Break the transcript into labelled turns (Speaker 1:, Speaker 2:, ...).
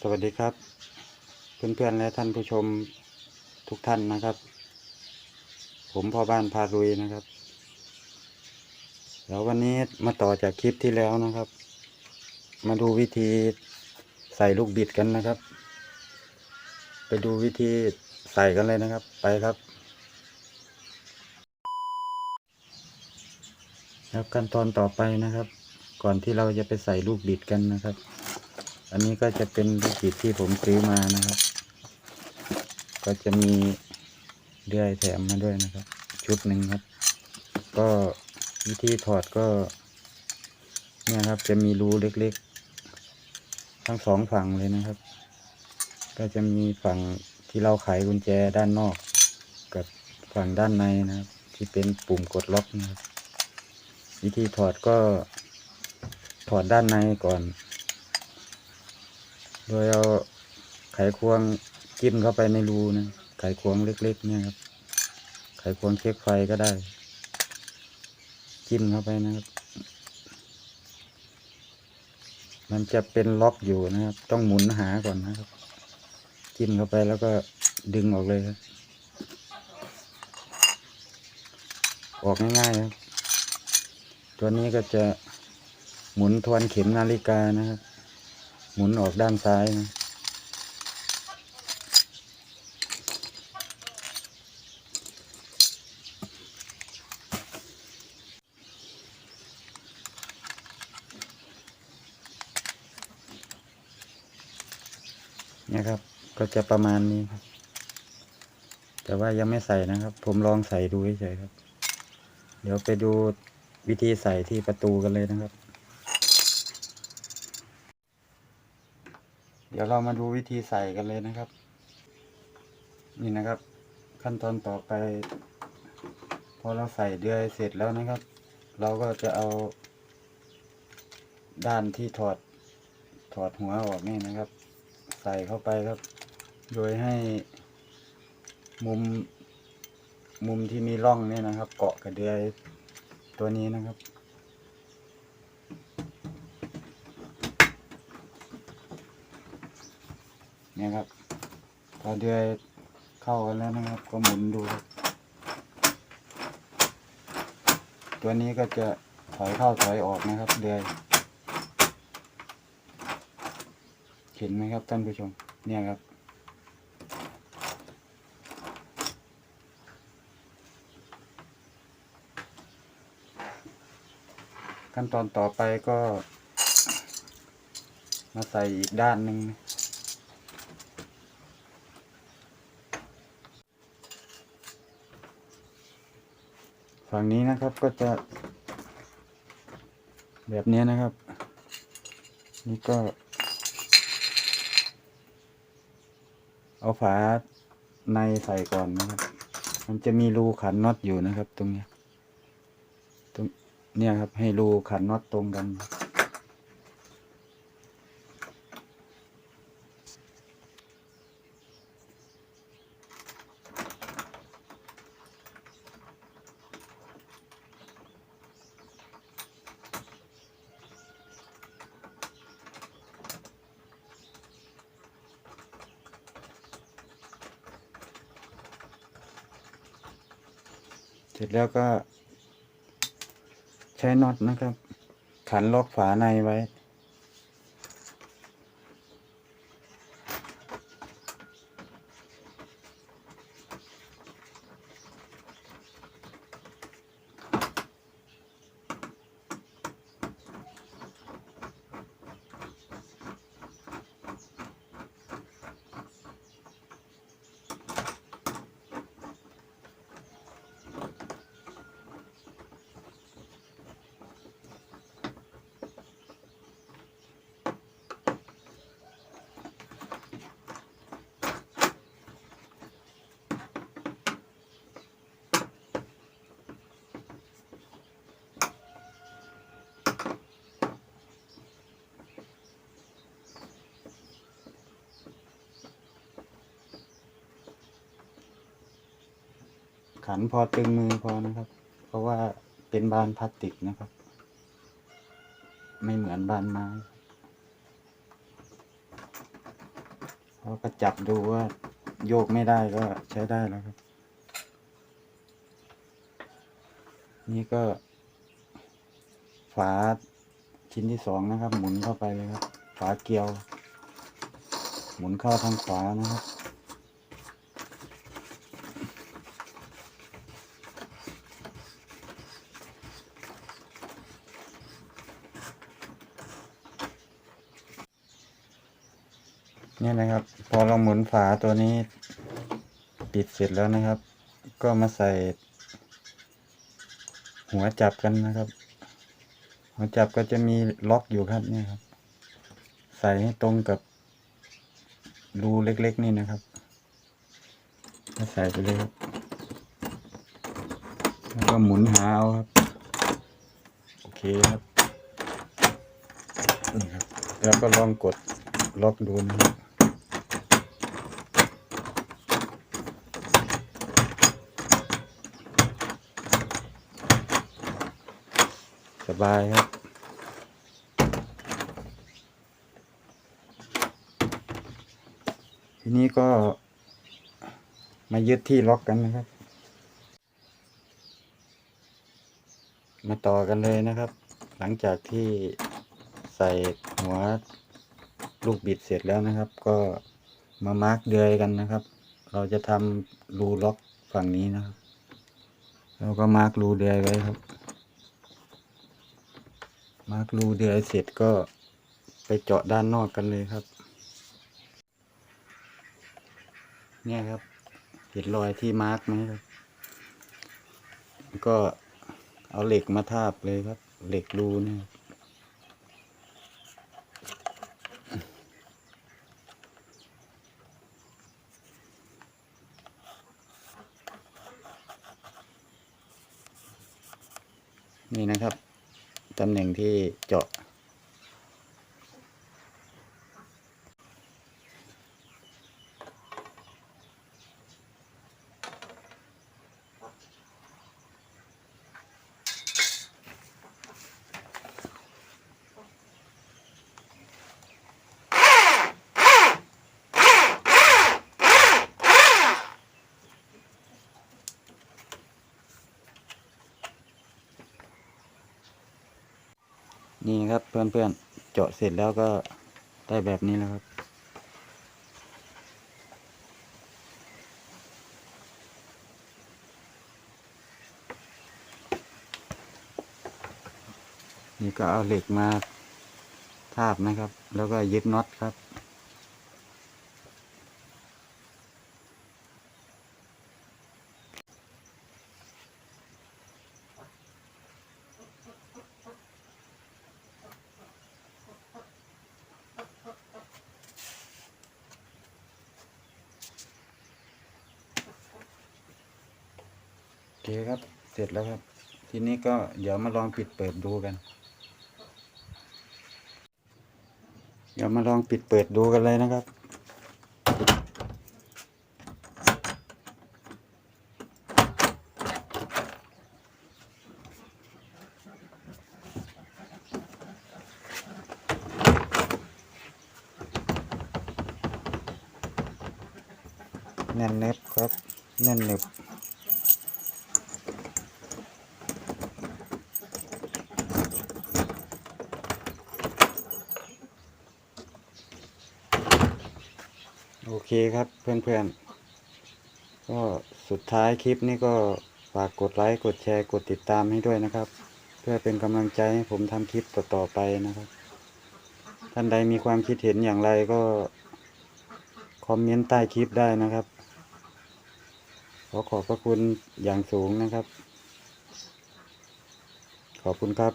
Speaker 1: สวัสดีครับ เพื่อนๆและท่านผู้ชมทุกท่านนะครับ ผมพ่อบ้านพารุยนะครับแล้ววันนี้มาต่อจากคลิปที่แล้วนะครับ มาดูวิธีใส่ลูกบิดกันนะครับ ไปดูวิธีใส่กันเลยนะครับ ไปครับ แล้วขั้นตอนต่อไปนะครับ ก่อนที่เราจะไปใส่ลูกบิดกันนะครับ อันนี้ก็จะเป็นลูกบิดที่ผมซื้อมานะครับ ก็จะมีเลื่อยแถมมาด้วยนะครับ ชุดหนึ่งครับ ก็วิธีถอดก็ เนี่ยครับจะมีรูเล็กๆ ทั้งสองฝั่งเลยนะครับ ก็จะมีฝั่งที่เราไขกุญแจด้านนอก กับฝั่งด้านในนะครับ ที่เป็นปุ่มกดล็อกนะครับ วิธีถอดก็ถอดด้านในก่อน โดยเอาไขควงจิ้มเข้าไปในรูนะ ไขควงเล็กๆเนี่ยครับ ไขควงเช็คไฟก็ได้ จิ้มเข้าไปนะครับ มันจะเป็นล็อกอยู่นะครับ ต้องหมุนหาก่อนนะครับ จิ้มเข้าไปแล้วก็ดึงออกเลยครับ ออกง่ายๆครับ ตัวนี้ก็จะหมุนทวนเข็มนาฬิกานะครับ หมุนออกด้านซ้ายนะเนี่ยครับ ก็จะประมาณนี้ครับ แต่ว่ายังไม่ใส่นะครับ ผมลองใส่ดูเฉยๆครับ เดี๋ยวไปดูวิธีใส่ที่ประตูกันเลยนะครับ เดี๋ยวเรามาดูวิธีใส่กันเลยนะครับ นี่นะครับ ขั้นตอนต่อไป พอเราใส่เดือยเสร็จแล้วนะครับ เราก็จะเอา ด้านที่ถอดถอดหัวออกนี่นะครับ ใส่เข้าไปครับ โดยให้มุมมุมที่มีร่องเนี่ยนะครับ เกาะกับเดือยตัวนี้นะครับ เนี่ยครับ พอเดือยเข้ากันแล้วนะครับ ก็หมุนดู ตัวนี้ก็จะถอยเข้าถอยออกนะครับ เดือยเห็นไหมครับท่านผู้ชม เนี่ยครับ ขั้นตอนต่อไปก็มาใส่อีกด้านหนึ่ง ฝั่งนี้นะครับก็จะ แบบนี้นะครับ นี่ก็ เอาฝาในใส่ก่อนนะครับ มันจะมีรูขันน็อตอยู่นะครับ ตรงนี้ตรงเนี่ยครับให้รูขันน็อตตรงกันเส ร็จแล้วก็ ใช้น็อตนะครับ ขันล็อกฝาในไว้ ขันพอตึงมือพอนะครับ เพราะว่าเป็นบานพลาสติกนะครับ ไม่เหมือนบานไม้เราก็จับดูว่าโยกไม่ได้ก็ใช้ได้แล้วครับ นี่ก็ ฝาชิ้นที่สองนะครับ หมุนเข้าไปเลยครับ ฝาเกลียว หมุนเข้าทางขวานะครับ เนี่ยนะครับ พอเราหมุนฝาตัวนี้ ปิดเสร็จแล้วนะครับ ก็มาใส่ หัวจับกันนะครับ หัวจับก็จะมีล็อกอยู่ครับเนี่ยครับ ใส่ให้ตรงกับรูเล็กๆนี่นะครับก็ใส่ไปเลยครับแล้วก็หมุนหาเอาครับ โอเคครับนี่ครับ แล้วก็ลองกดล็อกดูนะครับ บายครับ ทีนี้ก็มายึดที่ล็อกกันนะครับ มาต่อกันเลยนะครับ หลังจากที่ใส่หัวลูกบิดเสร็จแล้วนะครับ ก็มามาร์กเดือยกันนะครับ เราจะทำรูล็อกฝั่งนี้นะครับ แล้วก็มาร์กรูเดือยไว้ครับ มาร์กรูเดือยเสร็จก็ไปเจาะด้านนอกกันเลยครับ เนี่ยครับเห็นรอยที่มาร์กไหมครับ ก็เอาเหล็กมาทาบเลยครับ เหล็กรูเนี่ยครับนี่นะครับ ตำแหน่งที่เจาะ นี่ครับเพื่อนๆเจาะเสร็จแล้วก็ได้แบบนี้แล้วครับนี่ก็เอาเหล็กมาทาบนะครับ แล้วก็ยึดน็อตครับ เคครับ เสร็จแล้วครับ ทีนี้ก็เดี๋ยวมาลองปิดเปิดดูกัน เดี๋ยวมาลองปิดเปิดดูกันเลยนะครับแน่นเน็บครับแน่นเน็บ โอเคครับเพื่อนๆ ก็สุดท้ายคลิปนี้ก็ฝากกดไลค์ กดแชร์ กดติดตามให้ด้วยนะครับ เพื่อเป็นกำลังใจให้ผมทำคลิปต่อๆไปนะครับ ท่านใดมีความคิดเห็นอย่างไรก็ คอมเมนต์ใต้คลิปได้นะครับ ขอขอบพระคุณอย่างสูงนะครับ ขอบคุณครับ